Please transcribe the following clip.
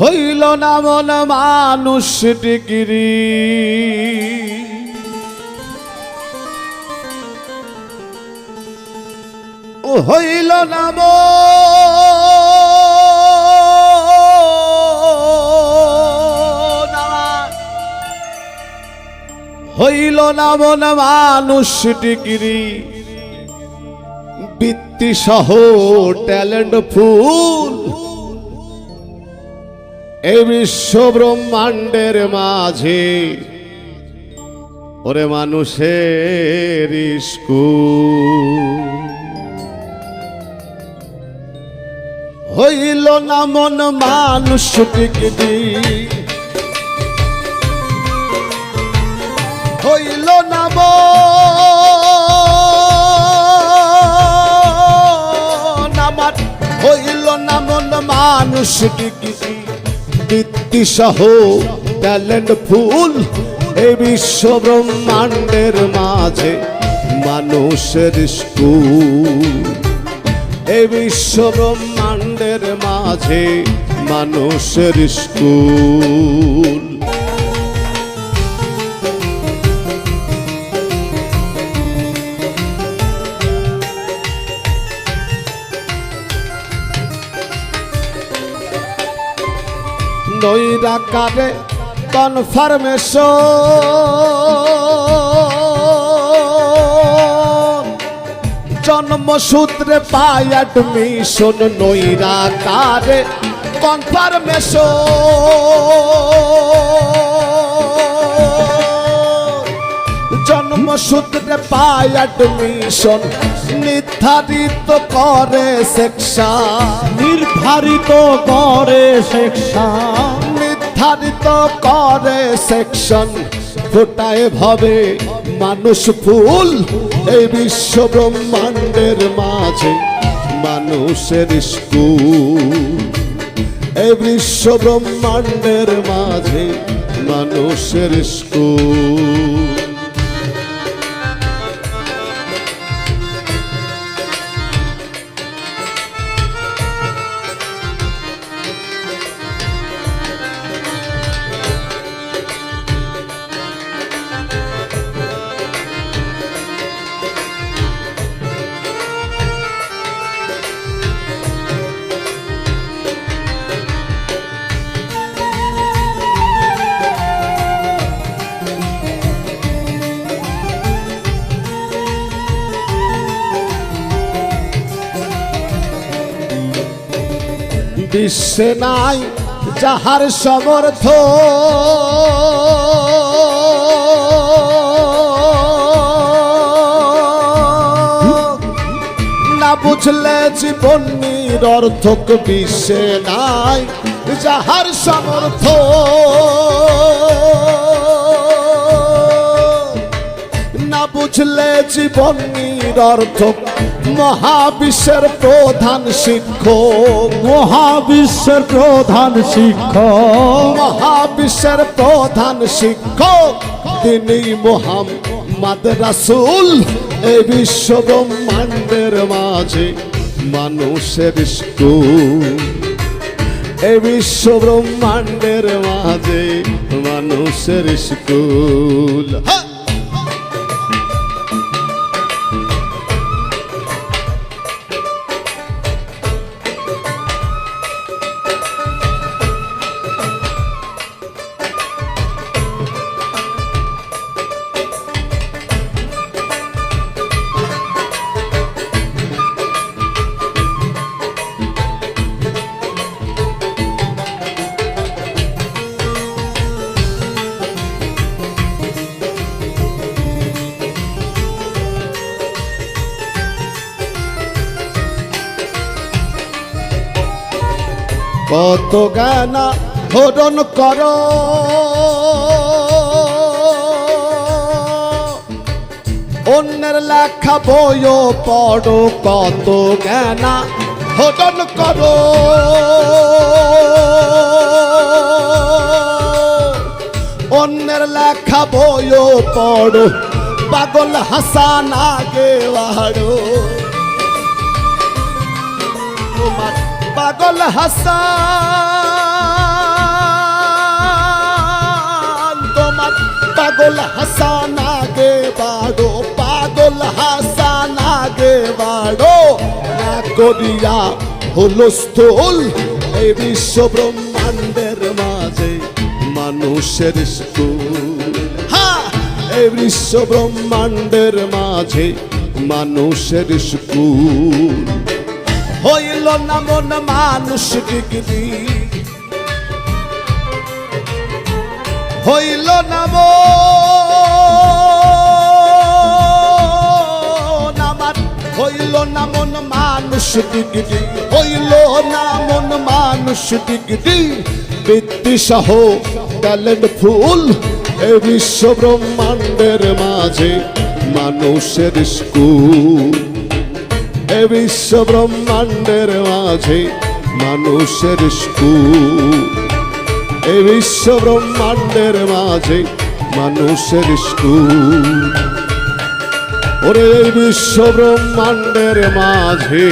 হইল না মন মানুষ ডিগ্রি হইল না। হইল না মন মানুষ ডিগ্রি বৃত্তি সহ ট্যালেন্ট ফুল এই বিশ্ব ব্রহ্মাণ্ডের মাঝে ওরে মানুষের হইল না মন মানুষ টিকদি হইল না মন হইল না মন মানুষ টিকদি বৃত্তি সহ ট্যালেন্ট ফুল এই বিশ্ব ব্রহ্মাণ্ডের মাঝে মানুষের স্কুল। এই বিশ্ব ব্রহ্মাণ্ডের মাঝে মানুষের স্কুল। নৈরাকারে কনফার্মেশন। জন্মসূত্রে পাই অ্যাডমিশন নৈরাকারে কনফার্মেশন। জন্মসূত্রে পাই অ্যাডমিশন নির্ধারিত করে সেকশন। নির্ধারিত করে সেকশন। নির্ধারিত করে সেকশন। ফোটায় ভাবে মানুষ ফুল এই বিশ্ব ব্রহ্মাণ্ডের মাঝে মানুষের স্কুল। এই বিশ্ব ব্রহ্মাণ্ডের মাঝে মানুষের স্কুল। বিশ্বে নাই যাহার সমর্থ? না বুঝলে জীবন নিরর্থক বিশ্বে নাই যাহার সমর্থ? না বুঝলে জীবন নিরর্থক মহাবিশ্বের প্রধান শিক্ষক। মহাবিশ্বের প্রধান শিক্ষক। মহাবিশ্বের প্রধান শিক্ষক তিনি মোহাম্মদ রাসূল। এই বিশ্ব ব্রহ্মাণ্ডের মাঝে মানুষের স্কুল। এই বিশ্ব ব্রহ্মাণ্ডের মাঝে মানুষের স্কুল। হ্যাঁ! কত গানা হরণ কর। অন্যের লেখা বইও পড়ো, কত জ্ঞানা হরণ করো। অন্যের লেখা বইও পড়ো, পাগল হাসান আগে বাড়ো। পাগল হাসান, তোমার পাগল হাসান আগে বাড়ো, পাগল হাসান আগে বাড়ো। না করিয়া হুলস্থুল, এই বিশ্ব ব্রহ্মাণ্ডের মাঝে মানুষের এই বিশ্ব ব্রহ্মাণ্ডের মাঝে মানুষের স্কুল। হইল না মন মানুষ ডিগ্রি হইল না মন হইল না মন মানুষ ডিগ্রি হইল না মন মানুষ ডিগ্রি বৃত্তি সহ ট্যালেন্ট ফুল এ বিশ্ব ব্রহ্মাণ্ডের মাঝে মানুষের স্কুল। এ বিশ্ব ব্রহ্মাণ্ডের মাঝে মানুষের স্কুল। এ বিশ্ব ব্রহ্মাণ্ডের মাঝে মানুষের স্কুল। ওরে বিশ্ব ব্রহ্মাণ্ডের মাঝে